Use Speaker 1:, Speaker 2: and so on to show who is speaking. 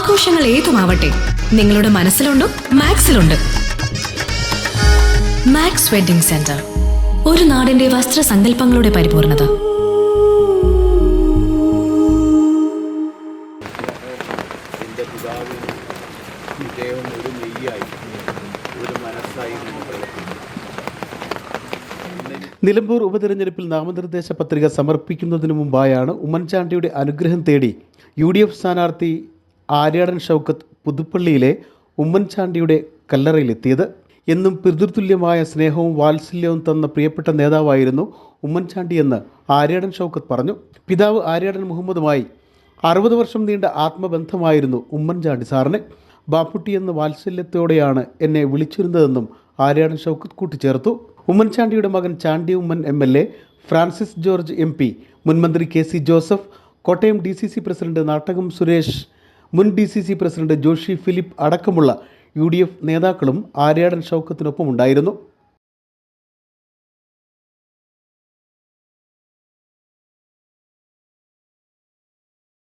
Speaker 1: ആഘോഷങ്ങൾ ഏതുമാവട്ടെ നിങ്ങളുടെ മനസ്സിലുണ്ടോ മാക്സിലുണ്ട്. മാക്സ് വെഡിംഗ് സെന്റർ ഒരു നാടിന്റെ വസ്ത്രസങ്കല്പങ്ങളുടെ പരിപൂർണത.
Speaker 2: ഒരു നെയ്യായി ഒരു മനസ്സായി നിന്ന് പ്രവർത്തിക്കുന്നു
Speaker 3: നിലമ്പൂർ ഉപതെരഞ്ഞെടുപ്പിൽ നാമനിർദ്ദേശ പത്രിക സമർപ്പിക്കുന്നതിന് മുമ്പായാണ് ഉമ്മൻചാണ്ടിയുടെ അനുഗ്രഹം തേടി യു ഡി എഫ് സ്ഥാനാർത്ഥി ആര്യാടൻ ഷൗക്കത്ത് പുതുപ്പള്ളിയിലെ ഉമ്മൻചാണ്ടിയുടെ കല്ലറയിലെത്തിയത്. എന്നും പിതൃതുല്യമായ സ്നേഹവും വാത്സല്യവും തന്ന പ്രിയപ്പെട്ട നേതാവായിരുന്നു ഉമ്മൻചാണ്ടി എന്ന് ആര്യാടൻ ഷൗക്കത്ത് പറഞ്ഞു. പിതാവ് ആര്യാടൻ മുഹമ്മദുമായി അറുപത് വർഷം നീണ്ട ആത്മബന്ധമായിരുന്നു ഉമ്മൻചാണ്ടി സാറിന്. ബാപ്പുട്ടി എന്ന വാത്സല്യത്തോടെയാണ് എന്നെ വിളിച്ചിരുന്നതെന്നും ആര്യാടൻ ഷൗക്കത്ത് കൂട്ടിച്ചേർത്തു. ഉമ്മൻചാണ്ടിയുടെ മകൻ Chandy Oommen M L A Francis George M P മുൻമന്ത്രി K C Joseph Kottayam D C C president Nattakam Suresh മുൻ D C C president Joshy Philip അടക്കമുള്ള യു ഡി എഫ് നേതാക്കളും ആര്യാടൻ ഷൗക്കത്തിനൊപ്പമുണ്ടായിരുന്നു.